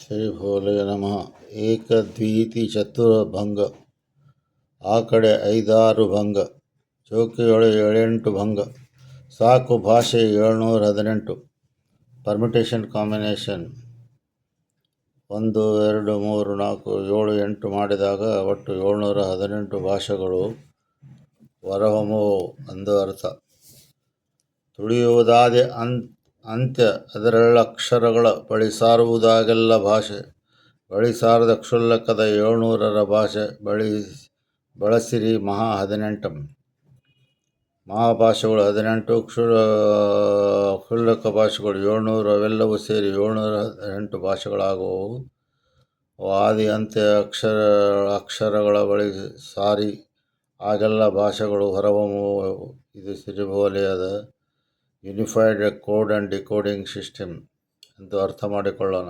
ಶ್ರೀ ಭೋಲೆ ನಮಃ. ಚತುರ ಭಂಗ ಆ ಕಡೆ ಐದಾರು ಭಂಗ. ಚೌಕಿಯೊಳ ಏಳೆಂಟು ಭಂಗ. ಸಾಕು ಭಾಷೆ ಏಳ್ನೂರ ಹದಿನೆಂಟು. Permutation combination. ಒಂದು, ಎರಡು, ಮೂರು, ನಾಲ್ಕು, ಏಳು, ಎಂಟು ಮಾಡಿದಾಗ ಒಟ್ಟು ಏಳ್ನೂರ ಹದಿನೆಂಟು ಭಾಷೆಗಳು ಹೊರಹೊಮ್ಮುವು ಎಂದು ಅರ್ಥ. ತುಳಿಯುವುದಾದೆ ಅನ್ ಅಂತ್ಯ ಅದರಲ್ಲಕ್ಷರಗಳ ಬಳಿ ಸಾರುವುದಾಗೆಲ್ಲ ಭಾಷೆ. ಬಳಿಸಾರದ ಕ್ಷುಲ್ಲಕದ ಏಳ್ನೂರರ ಭಾಷೆ. ಬಳಿ ಬಳಸಿರಿ ಮಹಾ ಹದಿನೆಂಟಂ. ಮಹಾಭಾಷೆಗಳು ಹದಿನೆಂಟು, ಕ್ಷು, ಕ್ಷುಲ್ಲಕ ಭಾಷೆಗಳು ಏಳ್ನೂರು, ಅವೆಲ್ಲವೂ ಸೇರಿ ಏಳ್ನೂರ ಹದಿನೆಂಟು ಭಾಷೆಗಳಾಗುವವು ಆದಿ, ಅಂತ್ಯ, ಅಕ್ಷರ, ಅಕ್ಷರಗಳ ಬಳಿ ಸಾರಿ ಆಗೆಲ್ಲ ಭಾಷೆಗಳು ಹೊರಹೊಮ್ಮುವು ಇದು ಸಿರಿಬೋಲೆಯದ unified code and decoding system ಎಂದು ಅರ್ಥ ಮಾಡಿಕೊಳ್ಳೋಣ.